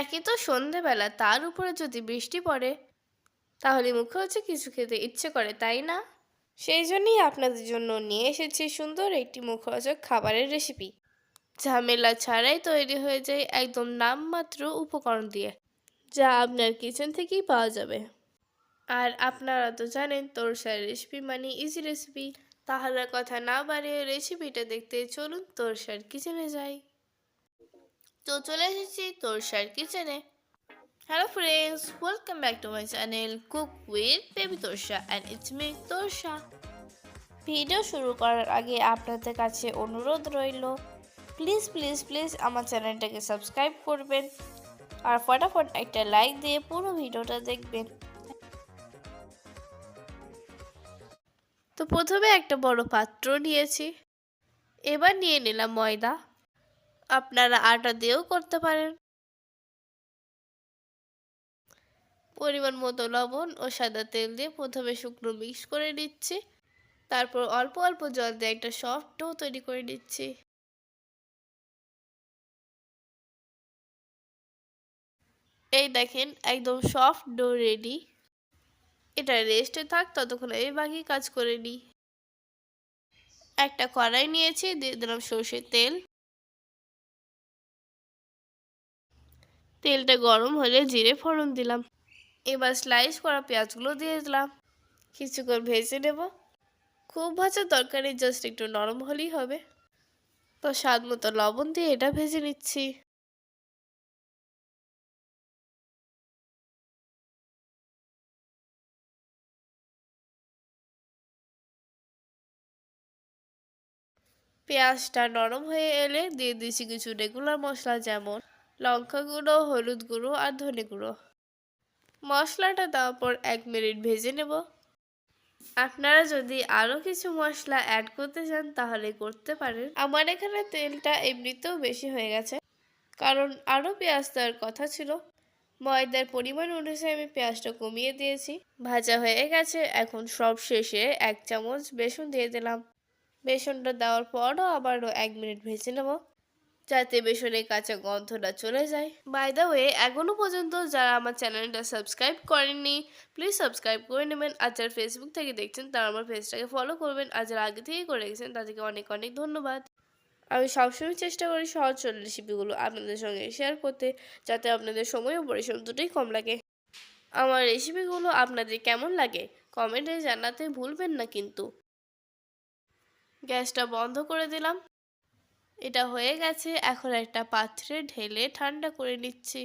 একই তো সন্ধেবেলা, তার উপরে যদি বৃষ্টি পড়ে, তাহলে মুখে হচ্ছে কিছু খেতে ইচ্ছে করে, তাই না? সেই জন্যই আপনাদের জন্য নিয়ে এসেছি সুন্দর একটি মুখরোচক খাবারের রেসিপি ঝামেলা ছাড়াই তৈরি হয়ে যায় একদম নামমাত্র উপকরণ দিয়ে, যা আপনার কিচেন থেকেই পাওয়া যাবে। আর আপনারা তো জানেন তোরসার রেসিপি মানে ইজি রেসিপি তাহলে কথা না বাড়িয়ে রেসিপিটা দেখতে চলুন তোরসার কিচেনে যাই। তো চলে এসেছি তোরসার কিচেনে hello friends welcome back to my channel cook with baby Torsa and it's me Torsa. Video শুরু করার আগে আপনাদের কাছে অনুরোধ রইল প্লিজ প্লিজ প্লিজ আমার চ্যানেলটাকে সাবস্ক্রাইব করবেন আর ফটাফট একটা লাইক দিয়ে পুরো ভিডিওটা দেখবেন। তো প্রথমে একটা বড় পাত্র নিয়েছি, এবার নিয়ে নিলাম ময়দা। আপনারা আটা দিয়েও করতে পারেন। পরিমাণ মতো লবণ ও সাদা তেল দিয়ে প্রথমে শুকনো মিক্স করে নিচ্ছি। তারপর অল্প অল্প জল দিয়ে একটা সফট ডো তৈরি করে নিচ্ছি। এই দেখেন, একদম সফট ডো রেডি। এটা রেস্টে থাক, ততক্ষণ আমি বাকি কাজ করে নিই। একটা কড়াই নিয়েছি, দিয়ে দিলাম সর্ষের তেল। তেলটা গরম হলে জিরে ফোড়ন দিলাম। এবার স্লাইস করা পেঁয়াজগুলো দিয়ে দিলাম। কিছুক্ষণ ভেজে নেব। খুব ভাজা তরকারি জাস্ট একটু নরম হলেই হবে। তো স্বাদ মতো লবণ দিয়ে এটা ভেজে নিচ্ছি। পেঁয়াজটা নরম হয়ে এলে দিয়ে দিয়েছি কিছু রেগুলার মশলা যেমন লঙ্কা গুঁড়ো, হলুদ গুঁড়ো আর ধনে গুঁড়ো। মশলাটা দেওয়ার পর এক মিনিট ভেজে নেব। আপনারা যদি আরও কিছু মশলা অ্যাড করতে চান, তাহলে করতে পারেন। আমার এখানে তেলটা এমনিতেও বেশি হয়ে গেছে, কারণ আরও পেঁয়াজ দেওয়ার কথা ছিল। ময়দার পরিমাণ অনুযায়ী আমি পেঁয়াজটা কমিয়ে দিয়েছি। ভাজা হয়ে গেছে, এখন সব শেষে এক চামচ বেসন দিয়ে দিলাম। বেসনটা দেওয়ার পরও আবারও এক মিনিট ভেজে নেব। যাতে বেসনের কাঁচা গন্ধটা চলে যায়। বাই দ্য ওয়ে এখনও পর্যন্ত যারা আমার চ্যানেলটা সাবস্ক্রাইব করেননি প্লিজ সাবস্ক্রাইব করে নেবেন। আর যারা ফেসবুক থেকে দেখছেন, তারা আমার পেজটাকে ফলো করবেন। আর যারা আগে থেকে করে রেখেছেন তাদেরকে অনেক অনেক ধন্যবাদ। আমি সবসময় চেষ্টা করি সহজ সরল রেসিপিগুলো আপনাদের সঙ্গে শেয়ার করতে, যাতে আপনাদের সময় ও পরিশ্রম দুটোই কম লাগে। আমার রেসিপিগুলো আপনাদের কেমন লাগে কমেন্টে জানাতে ভুলবেন না কিন্তু। গ্যাসটা বন্ধ করে দিলাম। এটা হয়ে গেছে, এখন একটা পাত্রে ঢেলে ঠান্ডা করে নিচ্ছি।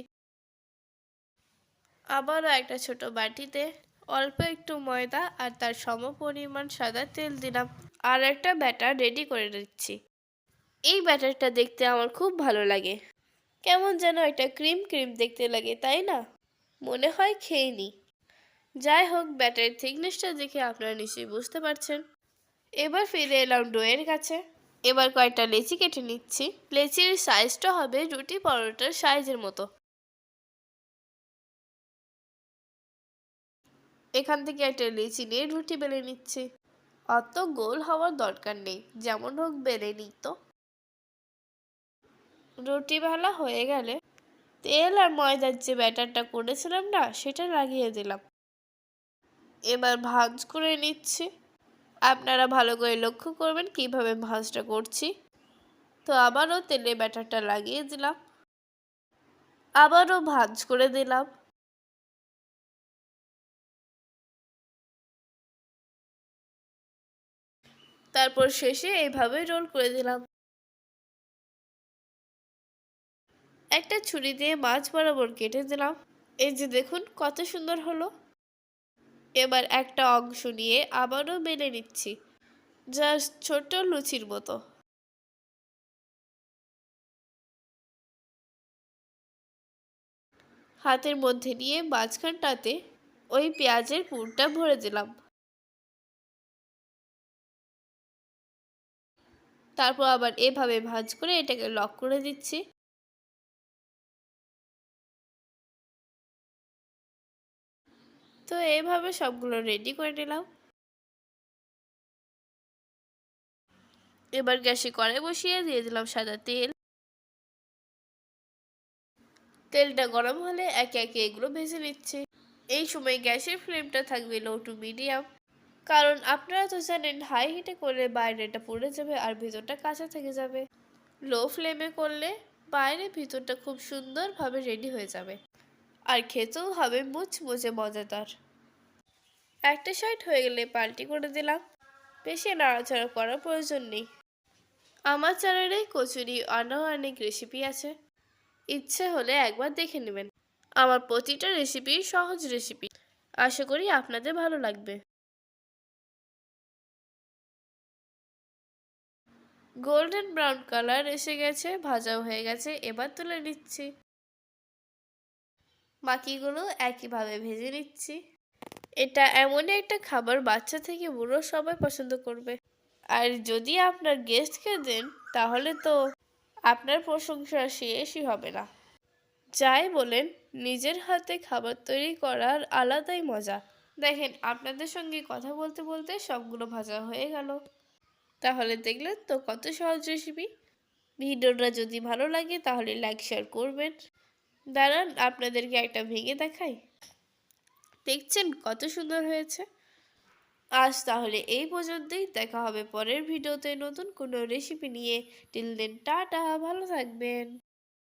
আবারও একটা ছোট বাটিতে অল্প একটু ময়দা আর তার সম পরিমাণ সাদা তেল দিলাম আর একটা ব্যাটার রেডি করে নিচ্ছি। এই ব্যাটারটা দেখতে আমার খুব ভালো লাগে। কেমন যেন একটা ক্রিম ক্রিম দেখতে লাগে, তাই না? মনে হয় খেয়ে নি। যাই হোক, ব্যাটারের থিকনেসটা দেখে আপনারা নিশ্চয়ই বুঝতে পারছেন। এবার ফিরে এলাম ডোয়ের কাছে। এবার কয়েকটা লেচি কেটে নিচ্ছি। লেচির সাইজটা হবে রুটি পরোটার সাইজের মতো। এখান থেকে একটা লেচি নিয়ে রুটি বেলে নিচ্ছি। অত গোল হওয়ার দরকার নেই, যেমন হোক বেলে নিই তো। রুটি বেলা হয়ে গেলে তেল আর ময়দার যে ব্যাটারটা করেছিলাম না, সেটা লাগিয়ে দিলাম। এবার ভাঁজ করে নিচ্ছি। আপনারা ভালো করে লক্ষ্য করবেন কীভাবে ভাঁজটা করছি। তো আবারও তেলে ব্যাটারটা লাগিয়ে দিলাম। আবারও ভাঁজ করে দিলাম। তারপর শেষে এইভাবে রোল করে দিলাম। একটা ছুরি দিয়ে মাছ বরাবর কেটে দিলাম। এই যে দেখুন কত সুন্দর হলো। এবার একটা অংশ নিয়ে আবারও মেলে নিচ্ছি। জাস্ট ছোট লুচির মতো। হাতের মধ্যে নিয়ে মাঝখানটাতে ওই পেঁয়াজের পুরটা ভরে দিলাম। তারপর আবার এভাবে ভাজ করে এটাকে লক করে দিচ্ছি। তো এইভাবে সবগুলো রেডি করে নিলাম। এবার গ্যাসে কড়াই বসিয়ে দিয়ে দিলাম সাদা তেল। তেলটা গরম হলে একে একে এগুলো ভেজে নিচ্ছি। এই সময় গ্যাসের ফ্লেমটা থাকবে লো টু মিডিয়াম কারণ আপনারা তো জানেন হাই হিটে করলে বাইরেটা পুড়ে যাবে আর ভিতরটা কাঁচা থেকে যাবে। লো ফ্লেমে করলে বাইরে ভিতরটা খুব সুন্দরভাবে রেডি হয়ে যাবে। আর খেতেও হবে মুচমুচে মজাদার। একটা সাইড হয়ে গেলে পাল্টি করে দিলাম। বেশি নাড়াচাড়া করার প্রয়োজন নেই। আমার চ্যানেলে কচুরি আরও অনেক রেসিপি আছে। ইচ্ছে হলে একবার দেখে নেবেন। আমার প্রতিটা রেসিপি সহজ রেসিপি আশা করি আপনাদের ভালো লাগবে। গোল্ডেন ব্রাউন কালার এসে গেছে, ভাজাও হয়ে গেছে, এবার তুলে নিচ্ছি। বাকিগুলো একইভাবে ভেজে নিচ্ছি। এটা এমনই একটা খাবার বাচ্চা থেকে বুড়ো সবাই পছন্দ করবে। আর যদি আপনার গেস্টকে দেন, তাহলে তো আপনার প্রশংসা শেষই হবে না। যাই বলেন, নিজের হাতে খাবার তৈরি করার আলাদাই মজা। দেখেন, আপনাদের সঙ্গে কথা বলতে বলতে সবগুলো ভাজা হয়ে গেল। তাহলে দেখলেন তো কত সহজ রেসিপি ভিডিওটা যদি ভালো লাগে, তাহলে লাইক শেয়ার করবেন। দাঁড়ান, আপনাদেরকে একটা ভেঙে দেখাই। দেখছেন কত সুন্দর হয়েছে? আজ তাহলে এই পর্যন্তই। দেখা হবে পরের ভিডিওতে নতুন কোনো রেসিপি নিয়ে। টিল দেন টাটা, ভালো থাকবেন।